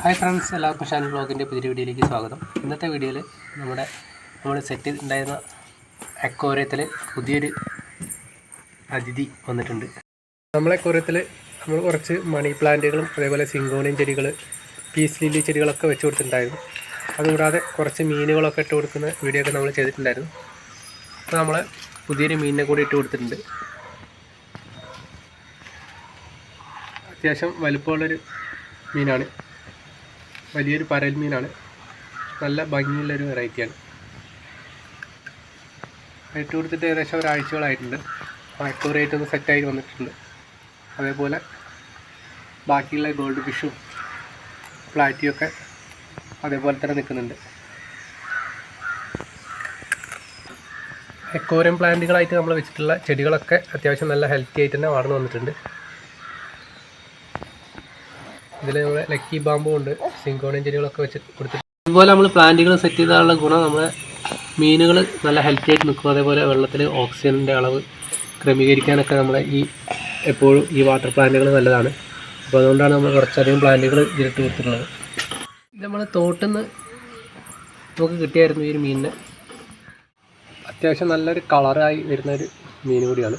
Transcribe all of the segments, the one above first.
Hi friends എല്ലാവർക്കും ഷാൻ ബ്ലോഗിന്റെ പുതിയ വീഡിയോയിലേക്ക് സ്വാഗതം. ഇന്നത്തെ വീഡിയോയിൽ നമ്മുടെ നമ്മൾ സെറ്റ് ഉണ്ടായിരുന്ന അക്വോറിയത്തിൽ പുതിയൊരു അതിഥി വന്നിട്ടുണ്ട്. നമ്മളെ അക്വോറിയത്തിൽ നമ്മൾ കുറച്ച് മണി പ്ലാന്റുകളും അതേപോലെ സിങ്കോണിയൻ ചെടികൾ പീസ് ലില്ലി ചെടികളൊക്കെ വെച്ച് കൊടുത്തിട്ടുണ്ടായിരുന്നു. അതുകൂടാതെ കുറച്ച് മീനുകളൊക്കെ ഇട്ട് കൊടുക്കുന്ന വീഡിയോ ഒക്കെ നമ്മൾ ചെയ്തിട്ടുണ്ടായിരുന്നു. അപ്പോൾ നമ്മൾ പുതിയൊരു മീനിനെ കൂടി ഇട്ട് കൊടുത്തിട്ടുണ്ട്. അത്യാവശ്യം വലുപ്പമുള്ളൊരു മീനാണ്. വലിയൊരു പരൽ മീനാണ്. നല്ല ഭംഗിയുള്ളൊരു വെറൈറ്റിയാണ്. ഇട്ട് കൊടുത്തിട്ട് ഏകദേശം ഒരാഴ്ചകളായിട്ടുണ്ട്. അക്വറേറ്റ് ഒന്ന് സെറ്റായി വന്നിട്ടുണ്ട്. അതേപോലെ ബാക്കിയുള്ള ഗോൾഡ് ഫിഷും ഒക്കെ അതേപോലെ തന്നെ നിൽക്കുന്നുണ്ട്. എക്കോറിയം പ്ലാന്റുകളായിട്ട് നമ്മൾ വെച്ചിട്ടുള്ള ചെടികളൊക്കെ അത്യാവശ്യം നല്ല ഹെൽത്തി ആയിട്ട് തന്നെ വളർന്നു വന്നിട്ടുണ്ട്. ഇതിൽ നമ്മൾ ലക്കി ബാമ്പും ഉണ്ട്. സിങ്കോണിയൻ ചെടികളൊക്കെ വെച്ച് കൊടുത്തിട്ട് അതുപോലെ നമ്മൾ പ്ലാന്റുകൾ സെറ്റ് ചെയ്താലുള്ള ഗുണം നമ്മളെ മീനുകൾ നല്ല ഹെൽത്തി ആയിട്ട് നിൽക്കും അതേപോലെ വെള്ളത്തിൽ ഓക്സിജന്റെ അളവ് ക്രമീകരിക്കാനൊക്കെ നമ്മളെ ഈ എപ്പോഴും ഈ വാട്ടർ പ്ലാന്റുകൾ നല്ലതാണ്. അപ്പോൾ അതുകൊണ്ടാണ് നമ്മൾ കുറച്ചധികം പ്ലാന്റുകൾ ഇതിലിട്ട് കൊടുത്തിട്ടുള്ളത്. നമ്മൾ തോട്ടിൽ നിന്ന് നമുക്ക് കിട്ടിയായിരുന്നു ഈ ഒരു മീനിന്. അത്യാവശ്യം നല്ലൊരു കളറായി വരുന്ന ഒരു മീൻ കൂടിയാണ്.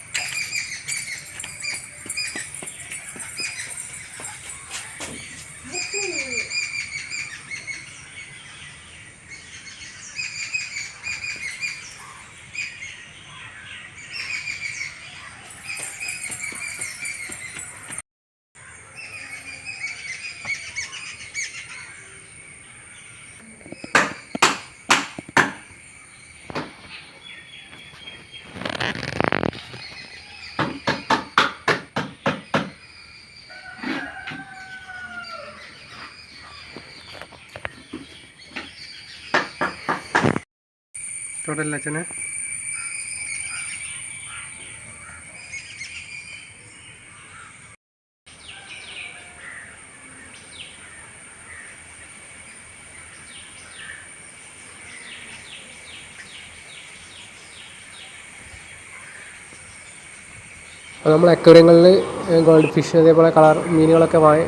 തുടല്ല അച്ഛനെ? അപ്പോൾ നമ്മൾ അക്വേറിയങ്ങളിൽ ഗോൾഡ് ഫിഷ് അതേപോലെ കളർ മീനുകളൊക്കെ വാങ്ങി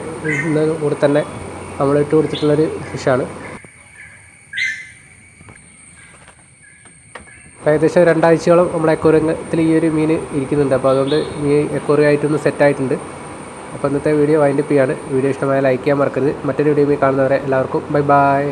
കൂടെ തന്നെ നമ്മൾ ഇട്ട് കൊടുത്തിട്ടുള്ളൊരു ഫിഷാണ് ഏകദേശം രണ്ടാഴ്ചയോളം നമ്മുടെ എക്കോറിയത്തിൽ ഈ ഒരു മീൻ ഇരിക്കുന്നുണ്ട്. അപ്പോൾ അതുകൊണ്ട് മീൻ എക്കോറി ആയിട്ടൊന്ന് സെറ്റായിട്ടുണ്ട് അപ്പോൾ ഇന്നത്തെ വീഡിയോ വൈൻഡപ്പ് ചെയ്യാണ്. വീഡിയോ ഇഷ്ടമായ ലൈക്ക് ചെയ്യാൻ മറക്കരുത്. മറ്റൊരു വീഡിയോ കാണുന്നവരെ എല്ലാവർക്കും ബൈ ബൈ